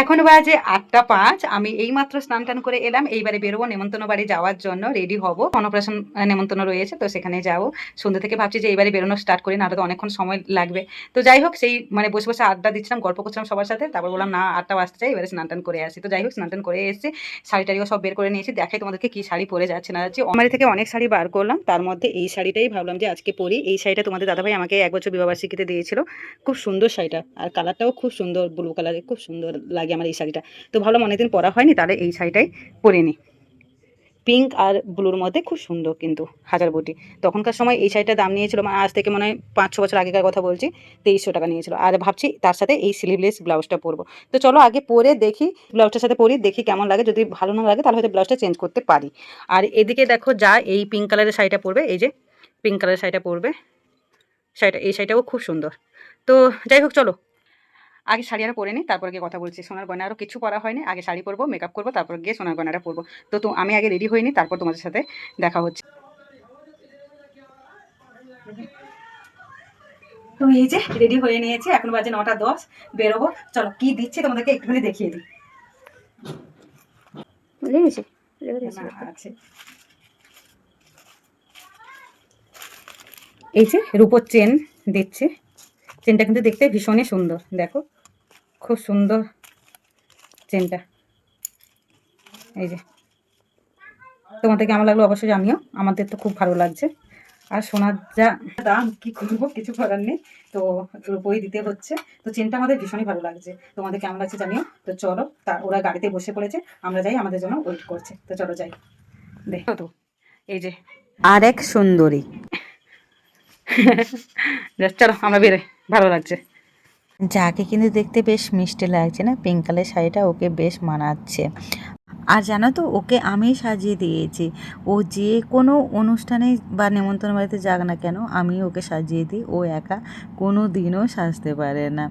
এখন বাজে আটটা পাঁচ। আমি এইমাত্র স্নান টান করে এলাম। এইবারে বেরোবো, নেমন্তন্ন বাড়ি যাওয়ার জন্য রেডি হব। অন্নপ্রাশন নেমন্তন্ন রয়েছে, তো সেখানে যাব। সন্ধ্যে থেকে ভাবছি যে এইবারে বেরোনো স্টার্ট করি না তো অনেকক্ষণ সময় লাগবে। তো যাই হোক, সেই মানে বসে বসে আড্ডা দিচ্ছিলাম, গল্প করছিলাম সবার সাথে। তারপর বললাম, না, আটটা বাজতে চাই এবারে স্নান টান করে আসি। তো যাই হোক, স্নান টান করে এসেছি। শাড়ি টাড়িও সব বের করে নিয়েছি। দেখাই তোমাদেরকে কি শাড়ি পরে যাচ্ছে, না যাচ্ছে। আমার থেকে অনেক শাড়ি বার করলাম। তার মধ্যে এই শাড়িটাই ভাবলাম যে আজকে পরি। এই শাড়িটা তোমাদের দাদাভাই আমাকে এক বছর বিবাহবার্ষিকীতে দিয়েছিল। খুব সুন্দর শাড়িটা। আর কালারটাও খুব সুন্দর ব্লু কালারের খুব সুন্দর লাগে আমার এই শাড়িটা। তো ভাবলাম অনেকদিন পরা হয়নি, তাহলে এই শাড়িটাই পরে নিই পিঙ্ক আর ব্লুর মধ্যে খুব সুন্দর কিন্তু হাজার বটি। তখনকার সময় এই শাড়িটার দাম নিয়েছিল মানে আজ থেকে মনে হয় পাঁচ ছ বছর আগেকার কথা বলছি, তেইশশো টাকা নিয়েছিল। আর ভাবছি তার সাথে এই স্লিভলেস ব্লাউজটা পরবো। তো চলো আগে পরে দেখি, ব্লাউজটার সাথে পরি, দেখি কেমন লাগে। যদি ভালো না লাগে, তাহলে হয়তো ব্লাউজটা চেঞ্জ করতে পারি। আর এদিকে দেখো যা, এই পিঙ্ক কালারের শাড়িটা পরবে, এই যে পিঙ্ক কালারের শাড়িটা পরবে। শাড়িটা, এই শাড়িটাও খুব সুন্দর। তো যাই হোক, চলো। আগে শাড়ি আরও পরে নিই তারপর গিয়ে কথা বলছি। সোনার গয়না আরও কিছু পরা হয়নি আগে শাড়ি পরবো মেকআপ করব তারপর গিয়ে সোনার গয়নাটা পরবো। তো তো আমি আগে রেডি হইনি তারপর তোমাদের সাথে দেখা হচ্ছে। তো এই যে রেডি হয়ে নিয়েছি এখন বাজে নটা দশ বেরোবো। চলো কি দিচ্ছে তোমাদেরকে একটুখানি দেখিয়ে দিই। লেগেছে আছে। এই যে রূপোর চেন দিচ্ছে। চেনটা কিন্তু দেখতে ভীষণই সুন্দর দেখো। খুব সুন্দর চেনটা। এই যে। তোমাদের কেমন লাগল অবশ্যই জানিও আমাদের তো খুব ভালো লাগছে। আর সোনার যা দাম কি করব কিছু করার নেই। তো বই দিতে হচ্ছে। তো চেনটা আমাদের ভীষণই ভালো লাগছে। তোমাদের কেমন লাগছে জানিও। তো চলো তা ওরা গাড়িতে বসে পড়েছে আমরা যাই আমাদের জন্য ওয়েট করছে। তো চলো যাই। দেখো। তো। এই যে। আরেক সুন্দরী। চলো আমরা বেরোই। ভালো লাগছে। যাকে কিন্তু দেখতে বেশ মিষ্টি লাগছে না? পিঙ্ক কালার শাড়িটা ওকে বেশ মানাচ্ছে। আর জানো তো, ওকে আমি সাজিয়ে দিয়েছি। ও যে কোনো অনুষ্ঠানে বা নেমন্তন্ন বাড়িতে যাক না কেন, আমি ওকে সাজিয়ে দিই। ও একা কোনো দিনও সাজতে পারে না।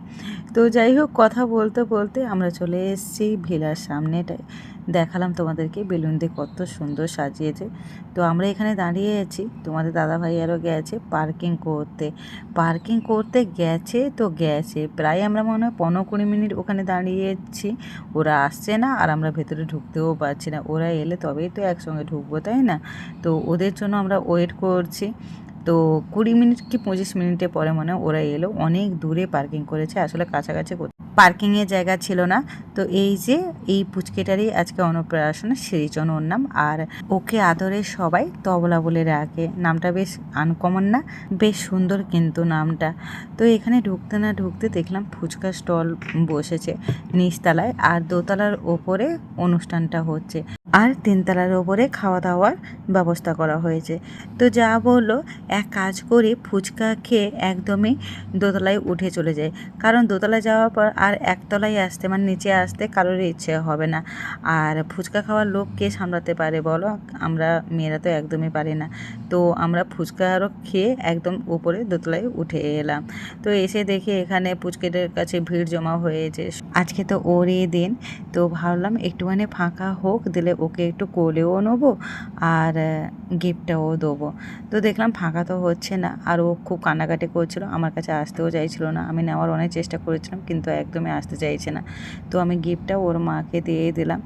তো যাই হোক, কথা বলতে বলতে আমরা চলে এসেছি ভিলার সামনেটায়। দেখালাম তোমাদেরকে, বেলুন দিয়ে কত সুন্দর সাজিয়েছে। তো আমরা এখানে দাঁড়িয়ে আছি, তোমাদের দাদা ভাই আরও গেছে পার্কিং করতে। পার্কিং করতে গেছে তো গেছে, প্রায় আমরা মনে হয় পনেরো কুড়ি মিনিট ওখানে দাঁড়িয়েছি। ওরা আসছে না আর আমরা ভেতরে ঢুকতেও পারছি না, ওরা এলে তবেই তো একসঙ্গে ঢুকবো, তাই না? তো ওদের জন্য আমরা ওয়েট করছি। তো কুড়ি মিনিট কি পঁচিশ মিনিটে পরে মনে হয় ওরা এলো, অনেক দূরে পার্কিং করেছে, আসলে কাছাকাছি পার্কিংয়ের জায়গা ছিল না। তো এই যে, এই পুচকেটারই আজকে অন্নপ্রাশন শ্রীজন ওর নাম। আর ওকে আদরে সবাই তবলা বলে রাখে। নামটা বেশ আনকমন না, বেশ সুন্দর কিন্তু নামটা। তো এখানে ঢুকতে না ঢুকতে দেখলাম ফুচকা স্টল বসেছে নিচতলায়, আর দোতলার ওপরে অনুষ্ঠানটা হচ্ছে। আর তিনতলার ওপরে খাওয়া দাওয়ার ব্যবস্থা করা হয়েছে। তো যা বলল, এক কাজ করে, ফুচকা খেয়ে একদমই দোতলায় উঠে চলে যায় কারণ দোতলায় যাওয়ার পর আর একতলায় আসতে মানে নিচে আসতে কারোর ইচ্ছে হবে না। আর ফুচকা খাওয়ার লোক কে সামলাতে পারে বলো? আমরা মেয়েরা তো একদমই পারি না। তো আমরা ফুচকা আরও খেয়ে একদম উপরে দোতলায় উঠে এলাম। তো এসে দেখি এখানে পুচকেদের কাছে ভিড় জমা হয়েছে। আজকে তো ওরই দিন। তো ভাবলাম একটুখানি ফাঁকা হোক, দিলে ওকে একটু কোলেও নেব আর গিফটটাও দেবো। তো দেখলাম ফাঁকা তো হচ্ছে না। আর ও খুব কান্নাকাটি করছিল, আমার কাছে আসতেও চাইছিল না। আমি নেওয়ার অনেক চেষ্টা করেছিলাম, কিন্তু একদমই আসতে চাইছে না। তো আমি গিফটটা ওর মাকে দিয়ে দিলাম।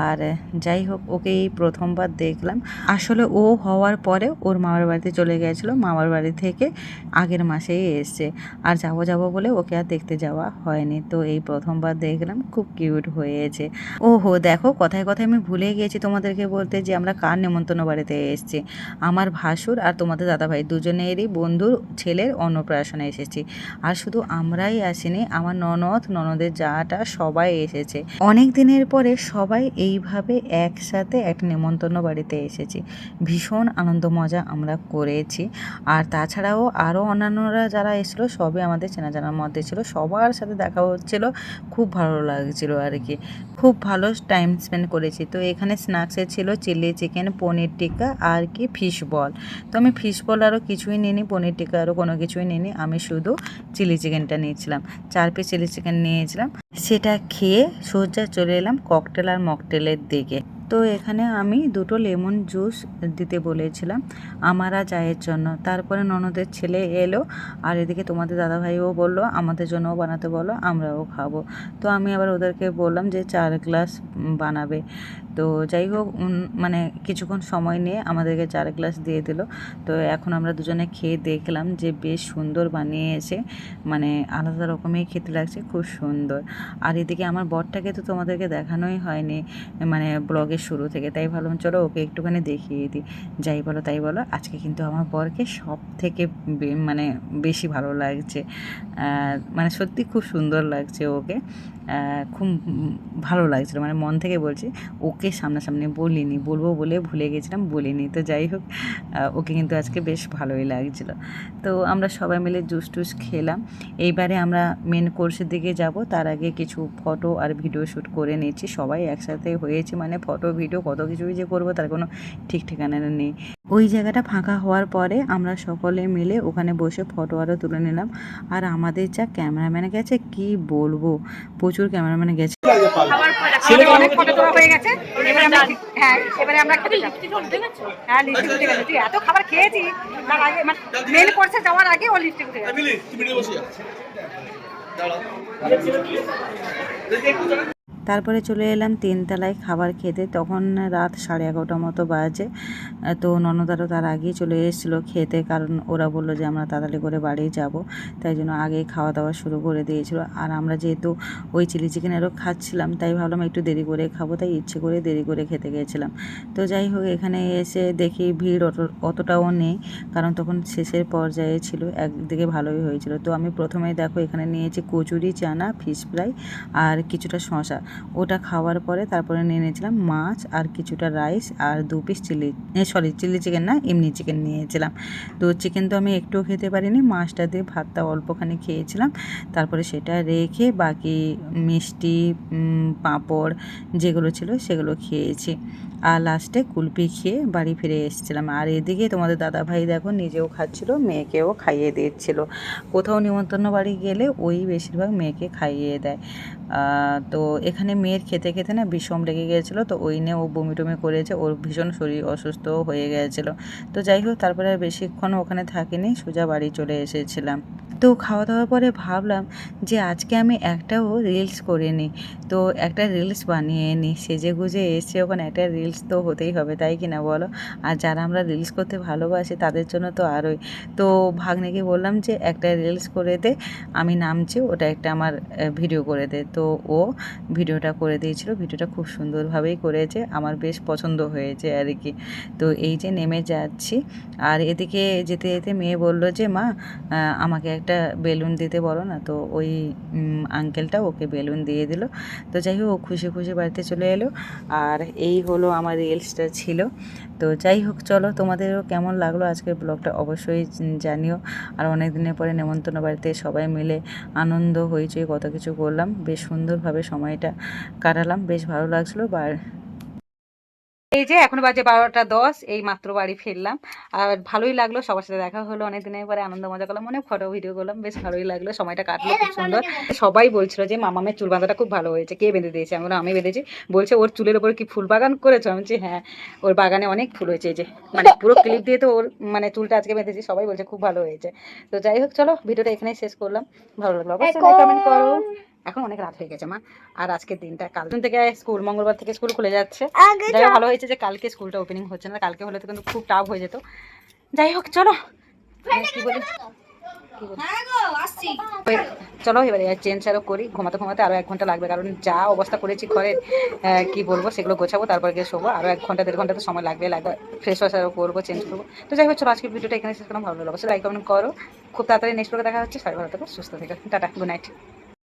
আর যাই হোক, ওকে এই প্রথমবার দেখলাম। আসলে ও হওয়ার পরে ওর মামার বাড়িতে চলে গেছিল মামার বাড়ি থেকে আগের মাসেই এসছে। আর যাব যাব বলে ওকে আর দেখতে যাওয়া হয়নি। তো এই প্রথমবার দেখলাম, খুব কিউট হয়েছে। ও হো দেখো, কথায় কথায় আমি ভুলে গিয়েছি তোমাদেরকে বলতে যে আমরা কার নেমন্তন্ন বাড়িতে এসেছি। আমার ভাসুর আর তোমাদের দাদাভাই দুজনেরই বন্ধুর ছেলের অন্নপ্রাশনে এসেছি। আর শুধু আমরাই আসিনি, আমার ননদ ননদের যাটা সবাই এসেছে। অনেক দিনের পরে সবাই এইভাবে একসাথে একটা নেমন্তন্ন বাড়িতে এসেছি। ভীষণ আনন্দ মজা আমরা করেছি। আর তাছাড়াও আরও অন্যান্যরা যারা এসেছিল সবই আমাদের চেনা জানার মধ্যে ছিল। সবার সাথে দেখা হচ্ছিল। খুব ভালো লাগছিল আর কি। খুব ভালো টাইম স্পেন্ড করেছি। তো এখানে স্ন্যাক্সে ছিল চিলি চিকেন পনির টিক্কা আর কি ফিশ বল তো আমি ফিশ বল আরও কিছুই নিইনি, পনির টিক্কা আরও কোনো কিছুই নিইনি। আমি শুধু চিলি চিকেনটা নিয়েছিলাম। চার পিস চিলি চিকেন নিয়েছিলাম। সেটা খেয়ে সোজা চলে এলাম ককটেল আর মকটেলের দিকে। তো এখানে আমি দুটো লেমন জুস দিতে বলেছিলাম, আমার চায়ের জন্য। তারপরে ননদের ছেলে এলো, আর এদিকে তোমাদের দাদাভাইও বলল, আমাদের জন্যও বানাতে বলো, আমরাও খাব। তো আমি আবার ওদেরকে বললাম যে চার গ্লাস বানাবে। তো যাই হোক মানে কিছুক্ষণ সময় নিয়ে আমাদেরকে চার গ্লাস দিয়ে দিল। তো এখন আমরা দুজনে খেয়ে দেখলাম যে বেশ সুন্দর বানিয়েছে মানে আলাদা রকমের খেতে লাগছে, খুব সুন্দর। আর এদিকে আমার বরটাকে তো তোমাদেরকে দেখানোই হয়নি মানে ব্লগের শুরু থেকে, তাই ভাবলাম চলো ওকে একটুখানি দেখিয়ে দিই। যাই বলো তাই বলো, আজকে কিন্তু আমার বরকে সব থেকে মানে বেশি ভালো লাগছে। মানে সত্যি খুব সুন্দর লাগছে ওকে। খুব ভালো লাগছিল মানে মন থেকে বলছি, ওকে সামনাসামনি বলিনি, বলব বলে ভুলে গেছিলাম, বলিনি। তো যাই হোক ওকে কিন্তু আজকে বেশ ভালোই লাগছিল। তো আমরা সবাই মিলে জুস টুস খেলাম। এইবারে আমরা মেন কোর্সের দিকে যাব, তার আগে কিছু ফটো আর ভিডিও শ্যুট করে নিয়েছি সবাই একসাথে হয়েছে মানে ফটো ভিডিও কত কিছুই যে করব তার কোনো ঠিক ঠিকানা নেই। ওই জায়গাটা ফাঁকা হওয়ার পরে আমরা সকলে মিলে ওখানে বসে ফটো আরও তুলে নিলাম। আর আমাদের যা ক্যামেরাম্যান গেছে কি বলব? প্রচুর ক্যামেরাম্যান গেছে। অনেক ফটো তোলা হয়ে গেছে। এবারে আমরা হ্যাঁ এবারে আমরা হ্যাঁ লিপস্টিক উঠে গেছে। তুই এত খাবার খেয়েছি। তার আগে মানে মেন কোর্সে যাওয়ার আগে ও লিপস্টিক উঠে গেছে। ফ্যামিলি তুমি বসে। তারপরে চলে এলাম তিনতলায় খাবার খেতে। তখন রাত সাড়ে এগারোটা মতো বাজে। তো ননদারও তার আগেই চলে এসেছিল খেতে, কারণ ওরা বলল যে আমরা তাড়াতাড়ি করে বাড়ি যাব। তাই জন্য আগেই খাওয়া দাওয়া শুরু করে দিয়েছিলো। আর আমরা যেহেতু ওই চিলি চিকেনেরও খাচ্ছিলাম, তাই ভাবলাম একটু দেরি করে খাব, তাই ইচ্ছে করে দেরি করে খেতে গেছিলাম। তো যাই হোক, এখানে এসে দেখি ভিড় অত, অতটাও নেই, কারণ তখন শেষের পর্যায়ে ছিল, একদিকে ভালোই হয়েছিল। তো আমি প্রথমেই দেখো এখানে নিয়েছি কচুরি, চানা, ফিশ ফ্রাই আর কিছুটা শশা ওটা খাওয়ার পরে তারপরে নিয়ে নিয়েছিলাম মাছ আর কিছুটা রাইস আর দু piece chilli sorry chilli chicken না, এমনি চিকেন নিয়েছিলাম। তো চিকেন তো আমি একটুও খেতে পারিনি, মাছটা দিয়ে ভাতটা অল্পখানি খেয়েছিলাম। তারপরে সেটা রেখে বাকি মিষ্টি পাঁপড় যেগুলো ছিল সেগুলো খেয়েছি। আর লাস্টে কুলপি খেয়ে বাড়ি ফিরে এসেছিলাম। আর এদিকে তোমাদের দাদা ভাই দেখো নিজেও খাচ্ছিল, মেয়েকেও খাইয়ে দিচ্ছিল। কোথাও নিমন্ত্রণ বাড়ি গেলে ওই বেশিরভাগ মেয়েকে খাইয়ে দেয়। তো এখানে মেয়ের খেতে খেতে না বিষম লেগে গিয়েছিল, তো ওই নিয়ে ও বমি টমি করেছে, ওর ভীষণ শরীর অসুস্থ হয়ে গিয়েছিল। তো যাই হোক, তারপরে আর বেশিক্ষণ ওখানে থাকিনি, সোজা বাড়ি চলে এসেছিলাম। তো খাওয়া দাওয়ার পরে ভাবলাম যে আজকে আমি একটাও রিলস করিনি, তো একটা রিলস বানিয়ে নিই সেজে গুজে এসে ওখানে, একটা রিলস তো হতেই হবে, তাই কি না বলো? আর যারা আমরা রিলস করতে ভালোবাসি তাদের জন্য তো আরোই। তো ভাগ্নেকে বললাম যে একটা রিলস করে দে, আমি নামছি, ওটা একটা আমার ভিডিও করে দে। তো ও ভিডিওটা করে দিয়েছিল। ভিডিওটা খুব সুন্দরভাবেই করেছে। আমার বেশ পছন্দ হয়েছে আর কি। তো এই যে নেমে যাচ্ছি, আর এদিকে যেতে যেতে মেয়ে বলল যে, মা আমাকে একটা বেলুন দিতে বলো না। তো ওই আঙ্কেলটা ওকে বেলুন দিয়ে দিল। তো যাই হোক, ও খুশি খুশি বাড়িতে চলে এলো। আর এই হলো আমার রিলসটা ছিল। তো যাই হোক, চলো তোমাদেরও কেমন লাগল আজকের ব্লগটা অবশ্যই জানিও। আর অনেক দিনের পরে নেমন্তন্ন বাড়িতে সবাই মিলে আনন্দ, হইচই, কত কিছু করলাম। বেশ সুন্দরভাবে সময়টা কাটালাম। বেশ ভালো লাগছিল বা এই যে এখন বাজে বারোটা দশ এই মাত্র বাড়ি ফিরলাম। আর ভালোই লাগল সবার সাথে দেখা হলো অনেক দিনের পরে আনন্দ মজা করলাম অনেক ফটো ভিডিও করলাম বেশ ভালোই লাগল সময়টা কাটলো খুব সুন্দর। সবাই বলছিল যে মামামের চুল বাঁধাটা খুব ভালো হয়েছে। কে বেঁধে দিয়েছে? আমি বললাম, আমি বেঁধেছি। বলছে ওর চুলের ওপর কি ফুল বাগান করেছ? আমি বলছি হ্যাঁ ওর বাগানে অনেক ফুল হয়েছে যে মানে পুরো ক্লিপ দিয়ে তো ওর মানে চুলটা আজকে বেঁধেছি। সবাই বলছে খুব ভালো হয়েছে। তো যাই হোক চলো ভিডিওটা এখানেই শেষ করলাম। ভালো লাগল অবশ্যই কমেন্ট করো। এখন অনেক রাত হয়ে গেছে মা। আর আজকের দিনটা কাল থেকে স্কুল মঙ্গলবার থেকে স্কুল খুলে যাচ্ছে। যাই ভালো হয়েছে যে কালকে স্কুলটা ওপেনিং হচ্ছে না কালকে হলে তো কিন্তু খুব টাফ হয়ে যেত। যাই হোক চলো। কি বলি? ওই, চলো এবারে চেঞ্জ আরও করি। ঘুমাতে ঘুমাতে আরও এক ঘণ্টা লাগবে কারণ যা অবস্থা করেছি ঘরে আহ, কি বলব সেগুলো গোছাবো তারপর গিয়ে শোবো। আরও এক ঘণ্টা দেড় ঘণ্টা তো সময় লাগবে লাগবে। ফ্রেশ ওয়াশ আরও করব চেঞ্জ করব। তো যাই হোক চলো আজকে ভিডিওটা এখানে শেষ করলাম। ভালো লাগল। অবশ্যই লাইক কমেন্ট করো। খুব তাড়াতাড়ি নেক্সট ব্লগে দেখা হচ্ছে। সবাই ভালো থেকো সুস্থ থেকো। Tata good night